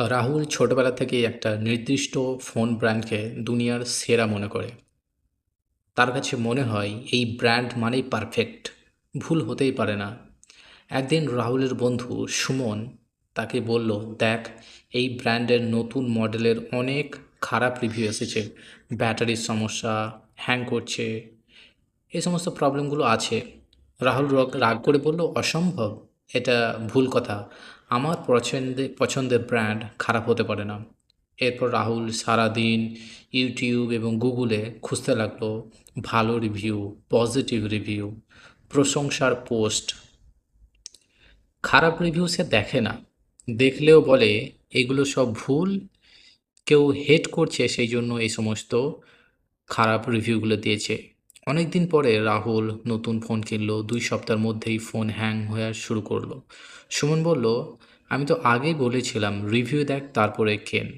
রাহুল ছোটবেলা থেকেই একটা নির্দিষ্ট ফোন ব্র্যান্ডকে দুনিয়ার সেরা মনে করে। তার কাছে মনে হয়, এই ব্র্যান্ড মানেই পারফেক্ট, ভুল হতেই পারে না। একদিন রাহুলের বন্ধু সুমন তাকে বলল, দেখ, এই ব্র্যান্ডের নতুন মডেলের অনেক খারাপ রিভিউ এসেছে। ব্যাটারির সমস্যা, হ্যাং করছে এই সমস্ত প্রবলেমগুলো আছে। রাহুল রগ- রাগ করে বলল, অসম্ভব। এটা ভুল কথা। আমার পছন্দে, পছন্দের ব্র্যান্ড খারাপ হতে পারে না। এরপর রাহুল সারাদিন ইউটিউব এবং গুগলে খুঁজতে লাগল, ভালো রিভিউ পজিটিভ রিভিউ প্রশংসার পোস্ট খারাপ রিভিউ সে দেখে না। দেখলেও বলে, এগুলো সব ভুল। কেউ হেট করছে, সেই জন্য এই সমস্ত খারাপ রিভিউগুলো দিয়েছে। অনেক দিন পরে রাহুল নতুন ফোন কিনলো, দুই সপ্তাহের মধ্যেই ফোন হ্যাং হয়ে শুরু করল। সুমন বলল, আমি তো আগেই বলেছিলাম রিভিউ দেখ, তারপরে কেন?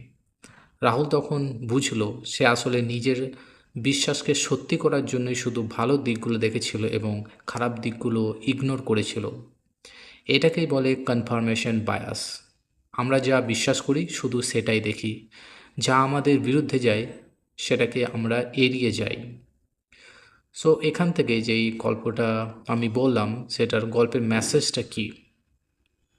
রাহুল তখন বুঝলো, সে আসলে নিজের বিশ্বাসকে সত্যি করার জন্যই শুধু ভালো দিকগুলো দেখেছিল এবং খারাপ দিকগুলো ইগনোর করেছিল। এটাকেই বলে কনফার্মেশন বায়াস আমরা যা বিশ্বাস করি, শুধু সেটাই দেখি। যা আমাদের বিরুদ্ধে যায়, সেটাকে আমরা এড়িয়ে যাই। সো এখান থেকে যেই গল্পটা আমি বললাম, সেটার গল্পের মেসেজটা কি?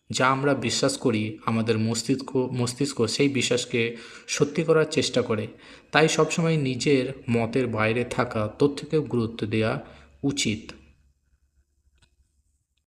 যা আমরা বিশ্বাস করি আমাদের মস্তিষ্ক মস্তিষ্ক সেই বিশ্বাসকে সত্যি করার চেষ্টা করে। তাই সবসময় নিজের মতের বাইরে থাকা তথ্যকেও গুরুত্ব দেওয়া উচিত।